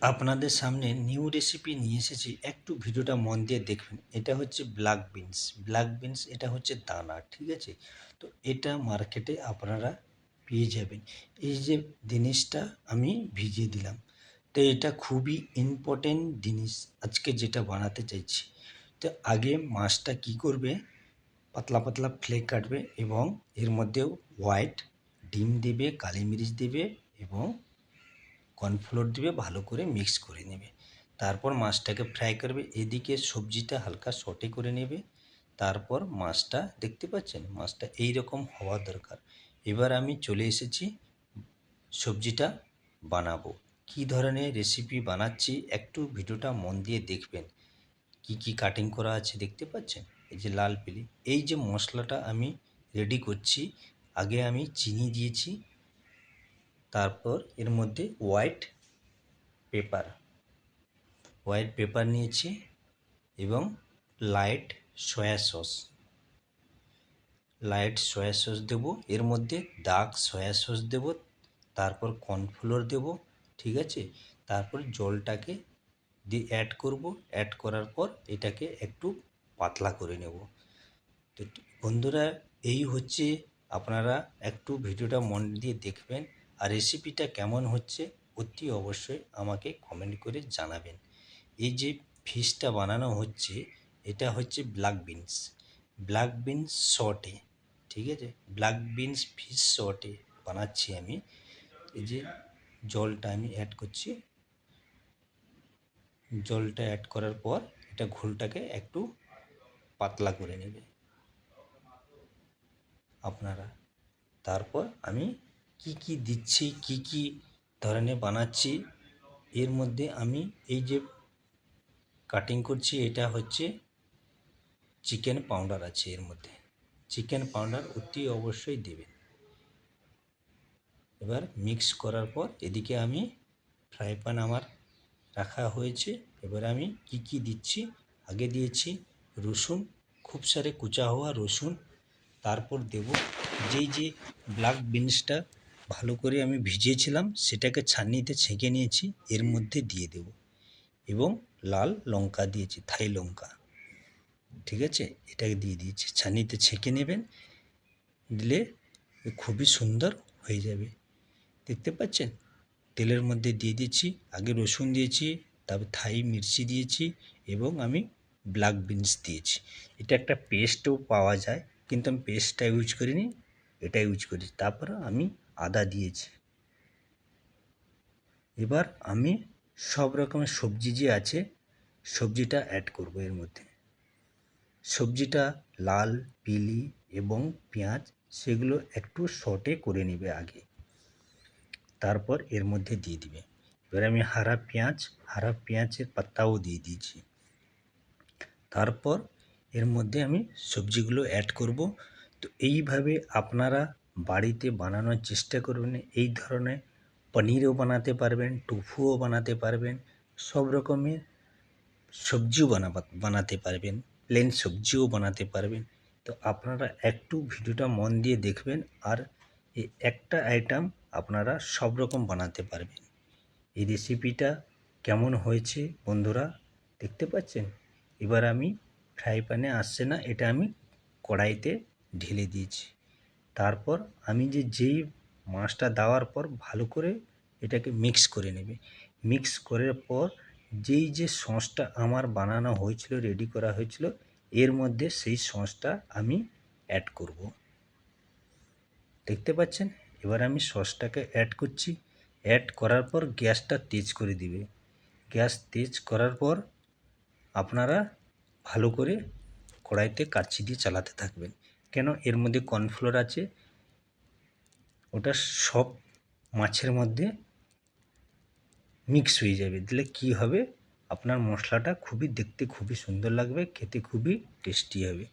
আপনাদের সামনে new recipe নিয়ে এসেছি। একটু ভিডিওটা মন দিয়ে দেখবেন। এটা হচ্ছে ব্ল্যাক বিনস ব্ল্যাক বিনস এটা হচ্ছে দানা, ঠিক আছে? তো এটা মার্কেটে আপনারা পেয়ে যাবেন। এই যে জিনিসটা আমি ভিজিয়ে দিলাম। তো এটা খুবই ইম্পর্টেন্ট জিনিস। আজকে যেটা বানাতে চাইছি। তো আগে মাছটা কি করবে? পাতলা পাতলা ফ্লেক কাটবে এবং এর মধ্যে হোয়াইট ডিম দেবে কালি মিরিচ দেবে এবং কর্নফ্লোর দিবে, ভালো করে মিক্স করে নেবে। তারপর মাছটাকে ফ্রাই করবে, এদিকে সবজিটা হালকা সটে করে নেবে। তারপর মাছটা, দেখতে পাচ্ছেন? মাছটা এই রকম হওয়া দরকার। এবার আমি চলে এসেছি, সবজিটা বানাবো। কি ধরনের রেসিপি বানাচ্ছি, একটু ভিডিওটা মন দিয়ে দেখবেন। কি কি কাটিং করা আছে, দেখতে পাচ্ছেন? এই যে লাল পিলি। এই যে মশলাটা আমি রেডি করছি, আগে আমি চিনি দিয়েছি তারপর এর মধ্যে হোয়াইট পেপার হোয়াইট পেপার নিয়েছি এবং light soya sauce light soya sauce দেবো। এর মধ্যে ডার্ক সয়া সস দেবো, তারপর কর্নফ্লোর দেবো, ঠিক আছে? তারপর জলটাকে দিয়ে অ্যাড করব। অ্যাড করার পর এটাকে একটু পাতলা করে নেব। তো বন্ধুরা, এই হচ্ছে, আপনারা একটু ভিডিওটা মন দিয়ে দেখবেন। আর রেসিপিটা কেমন হচ্ছে অতি অবশ্যই আমাকে কমেন্ট করে জানাবেন। এই যে ফিশটা বানানো হচ্ছে, এটা হচ্ছে ব্ল্যাক বিনস ব্ল্যাক বিনস শর্টে ঠিক আছে? ব্ল্যাক বিনস ফিশ শর্টে বানাচ্ছি আমি। এই যে জলটা আমি অ্যাড করছি। জলটা অ্যাড করার পর এটা ঘোলটাকে একটু পাতলা করে নেবে। আপনারা, তারপর আমি কি কি দিচ্ছি, কি কি ধরনের বানাচ্ছি, এর মধ্যে আমি এই যে কাটিং করছি, এটা হচ্ছে চিকেন পাউডার আছে এর মধ্যে। চিকেন পাউডার অতি অবশ্যই দেবেন। এবার মিক্স করার পর এদিকে আমি ফ্রাই প্যান আমার রাখা হয়েছে। এবার আমি কি কি দিচ্ছি, আগে দিয়েছি রসুন, খুব সারে কুচা হওয়া রসুন, তারপর দেব যেই যে ব্ল্যাক বিনসটা ভালো করে আমি ভিজিয়েছিলাম, সেটাকে ছানিতে ছেঁকে নিয়েছি, এর মধ্যে দিয়ে দেব। এবং লাল লঙ্কা দিয়েছি, থাই লঙ্কা। ঠিক আছে? এটাকে দিয়ে দিয়েছি ছানিতে ছেঁকে নেবেন, দিলে খুবই সুন্দর হয়ে যাবে। দেখতে পাচ্ছেন? তেলের মধ্যে দিয়ে দিয়েছি, আগে রসুন দিয়েছি, তারপর থাই মির্চি দিয়েছি এবং আমি ব্ল্যাক বিনস দিয়েছি। এটা একটা পেস্টও পাওয়া যায়, কিন্তু আমি পেস্টটা ইউজ করিনি, এটা ইউজ করি। তারপর আমি আদা দিয়েছি। এবার আমি সব রকমের সবজি যে আছে, সবজিটা অ্যাড করব এর মধ্যে। সবজিটা লাল, পিলি এবং পেঁয়াজ সেগুলো একটু শর্টে করে নেবে আগে। তারপর এর মধ্যে দিয়ে দিবে। এবার আমি হারা পেঁয়াজ, হারা পেঁয়াজের পাত্তাও দিয়ে দিয়েছি। তারপর এর মধ্যে আমি সবজিগুলো অ্যাড করব। তো এইভাবে আপনারা বাড়িতে বানানোর চেষ্টা করবেন, এই ধরনের পনিরও বানাতে পারবেন, টুফুও বানাতে পারবেন, সব রকমের সবজিও বানাবা, বানাতে পারবেন প্লেন সবজিও বানাতে পারবেন। তো আপনারা একটু ভিডিওটা মন দিয়ে দেখবেন আর এই একটা আইটেম আপনারা সব রকম বানাতে পারবেন। এই রেসিপিটা কেমন হয়েছে বন্ধুরা দেখতে পাচ্ছেন? এবার আমি ফ্রাই প্যানে আসছে না, এটা আমি কড়াইতে ঢেলে দিয়েছি। তারপর আমি যে, যেই মাছটা দেওয়ার পর ভালো করে এটাকে মিক্স করে নেবে। মিক্স করার পর যেই, যে সসটা আমার বানানো হয়েছিল রেডি করা হয়েছিল, এর মধ্যে সেই সসটা আমি অ্যাড করব। দেখতে পাচ্ছেন? এবার আমি সসটাকে অ্যাড করছি। অ্যাড করার পর গ্যাসটা তেজ করে দিবে। গ্যাস তেজ করার পর আপনারা ভালো করে কড়াইতে কাচ্ছি দিয়ে চালাতে থাকবেন। কেন এর মধ্যে কর্নফ্লোর আছে? ওটা সব মাছের মধ্যে মিক্স হয়ে যাবে। দিলে কি হবে? আপনার মশলাটা খুবই দেখতে খুবই সুন্দর লাগবে, খেতে খুবই টেস্টি হবে।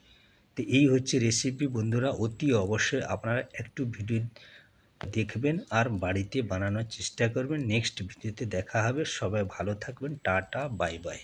তো এই হচ্ছে রেসিপি বন্ধুরা, অতি অবশ্যই আপনারা একটু ভিডিও দেখবেন আর বাড়িতে বানানোর চেষ্টা করবেন। নেক্সট ভিডিওতে দেখা হবে। সবাই ভালো থাকবেন। Tata bye bye